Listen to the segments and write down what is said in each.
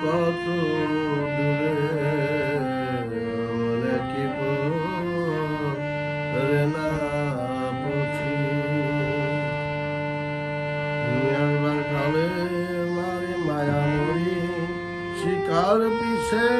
কত দূরে কালে মায়া মরি শিকার পিছে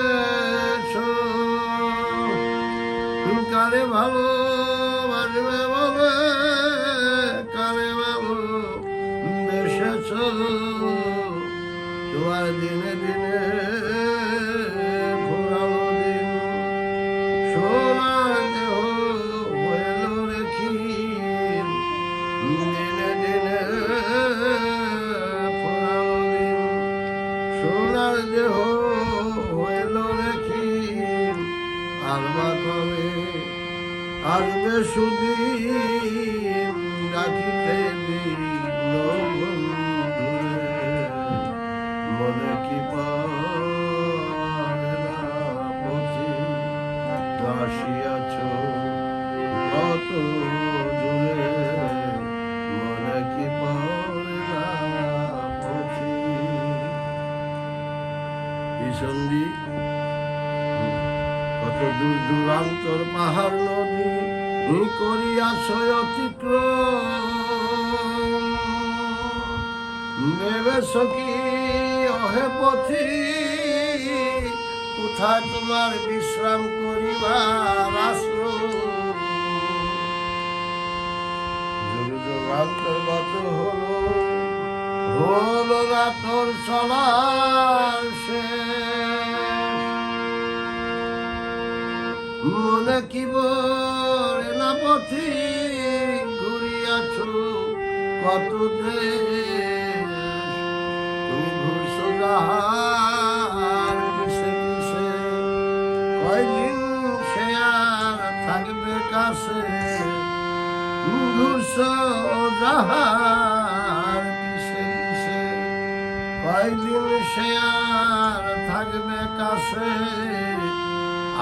কারে ভালো বাসবে বলে, কারে ভালো বেসেছ। তোমার দিনে দিনে সোনার দেহ হইল রেখি রেখি আলবা কবে আসবে সুদিন রাখিতে মনে কি আসিয়াছ কত দূরে, মনে কি ভীষণদি কত দূর দূরান্তর পাহাড় করিয়াছ অতিক্রম ভেবেছ কি অহে পথি, কোথায় তোমার বিশ্রাম করিবার আশ্রম যুগান্তর্গত হলো হলো না তোর চলার শেষ। মনে কি বলে না পথি ঘুরিয়াছ, কত তুমি ঘুরছো যাহার কয়দিন সে আর থাকবে কাছে। ঘুরছো যাহার পিছে সে থাকবে কাছে।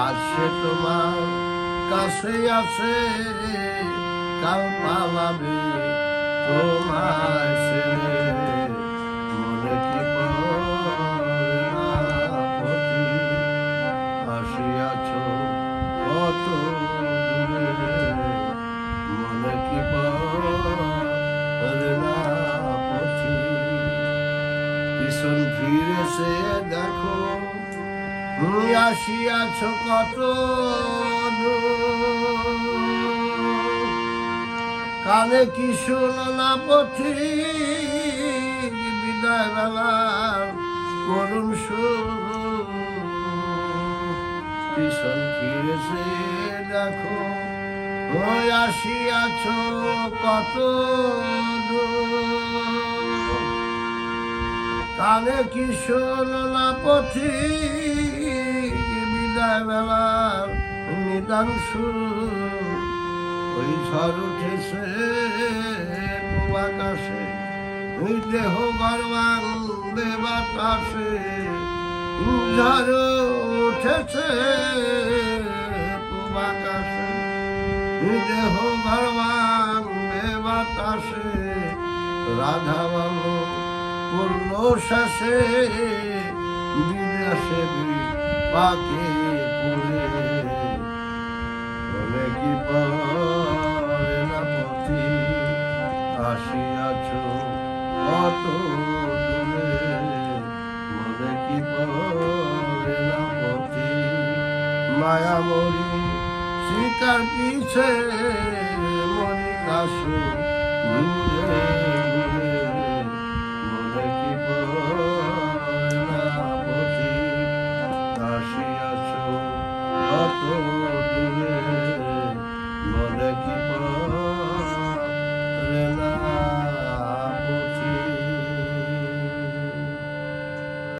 আছে তোমার কাছে আছে কাল পালাবে তোমায় আসিয়াছ কত। কানে কি শোনো না পথি বিদায় বেলার সুর পিছন ফিরেছে দেখো, ওই আসিয়াছ কত। কানে কি শোনো না পথি নিদান ওই ঝড় উঠেছে আকাশে ওই দেহ গরবাং বাতাসে ঝড় উঠেছে আকাশে দেহ গরবাং বাতাসে রাধা বলো পূর্ণ শেষে বিদেশে পাকে মায়া মরি সীতার পিছে মরি দূরে